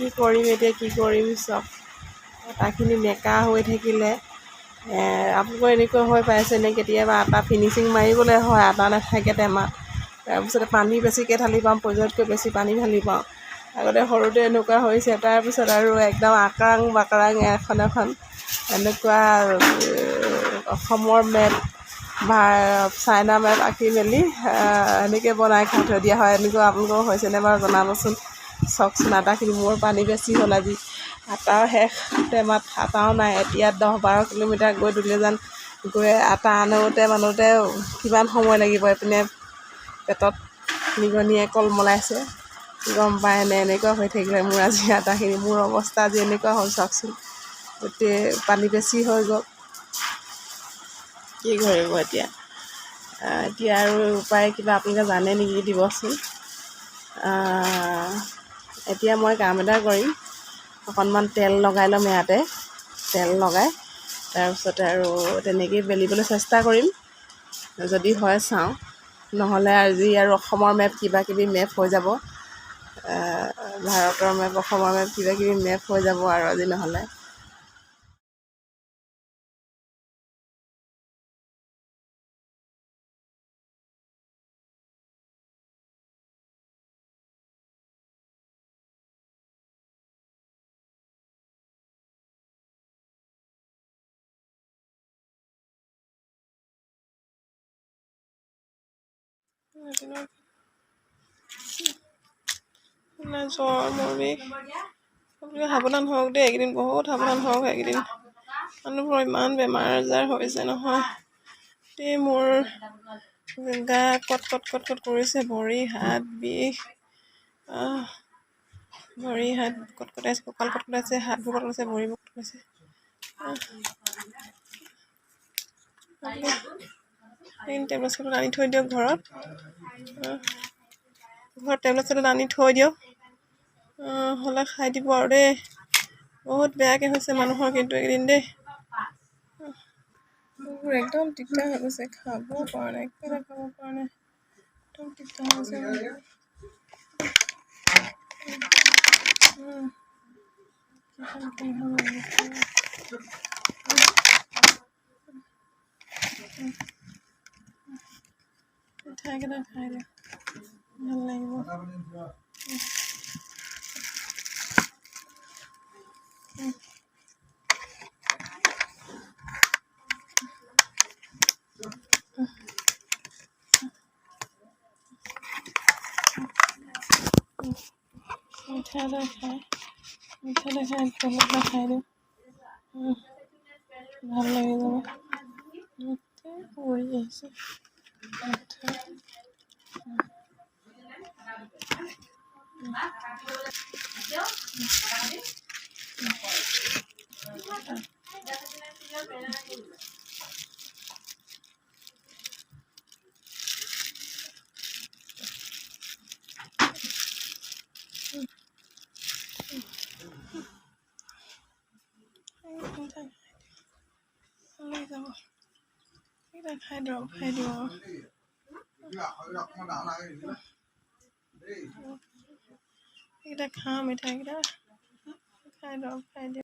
কি কৰিম এতিয়া কি কৰিম চব। আটাখিনি মেকা হৈ থাকিলে আপোনালোকৰ এনেকুৱা হৈ পাইছেনে কেতিয়াবা আটা ফিনিচিং মাৰিবলৈ হয় আটা নাথাকে টেমাত। তাৰপিছতে পানী বেছিকৈ ঢালি পাওঁ প্ৰয়োজনতকৈ বেছি পানী ঢালি পাওঁ। আগতে সৰুতে এনেকুৱা হৈছে তাৰপিছত আৰু একদম আকাৰাং বাকাৰাং এখন এখন এনেকুৱা অসমৰ মেপ বা চাইনা মেপ আঁকি মেলি এনেকৈ বনাই খাই থৈ দিয়া হয়। এনেকুৱা আপোনালোকৰ হৈছেনে বাৰু জনাবচোন। চাওকচোন আটাখিনি মোৰ পানী বেছি হ'ল আজি। আটাও শেষ টেমাত আটাও নাই। এতিয়া দহ বাৰ কিলোমিটাৰ গৈ দুলীয়াজান গৈ আটা আনোতে মানোতে কিমান সময় লাগিব এইপিনে পেটত? নিগনিয়ে কলমলাইছে গম পায়নে এনেকুৱা হৈ থাকিলে মোৰ আজি আটাখিনি। মোৰ অৱস্থা আজি এনেকুৱা হ'ল চাওকচোন গোটেই পানী বেছি হৈ গ'ল। কি কৰিব এতিয়া? এতিয়া আৰু উপায় কিবা আপোনালোকে জানে নেকি দিবচোন। এতিয়া মই কাম এটা কৰিম। অকণমান তেল লগাই ল'ম ইয়াতে। তেল লগাই তাৰপিছতে আৰু তেনেকৈয়ে বেলিবলৈ চেষ্টা কৰিম। যদি হয় চাওঁ। নহ'লে আজি আৰু অসমৰ মেপ কিবা কিবি মেপ হৈ যাব। ভাৰতৰ মেপ অসমৰ মেপ কিবা কিবি মেপ হৈ যাব আৰু আজি নহ'লে। জ্বৰ মোৰ বিষ আপোনালোকে সাৱধান হওক দেই এইকেইদিন বহুত সাৱধান হওক এইকেইদিন। মানুহবোৰৰ ইমান বেমাৰ আজাৰ হৈছে নহয়। গোটেই মোৰ গা কট কট কট কট কৰিছে ভৰি হাত বিষ। ভৰি হাত কটকটাইছে কঁকাল কটকটাইছে হাতবোৰ কটকটাইছে ভৰিবোৰ কটকটাইছে এইখিনি টেবলেট চেবলেট আনি থৈ দিয়ক ঘৰত ঘৰত টেবলেট চেবলেট আনি থৈ দিয়ক হ'লে খাই দিব আৰু দেই বহুত বেয়াকৈ হৈছে মানুহৰ কিন্তু এইকেইদিন দেই মোৰ একদম দিগদাৰ হৈ গৈছে খাব পৰা নাই একো খাব পৰা নাই একদম দিগদাৰ হৈছে কি হ'ব কেটা খাই দে ভালো লাগিব। মিঠাটা খাই। মিঠাটা খাই তেলটা খাই দিওঁ। ভালো লাগি যাব মিঠা পৰি 嗯，嗯，嗯，嗯，嗯，嗯，嗯，嗯，嗯，嗯，嗯，嗯，嗯，嗯，嗯，嗯， นี่เป็นไฮโดรไฮโดรนี่ราคาไม่แพงนะไฮโดรไฮโดร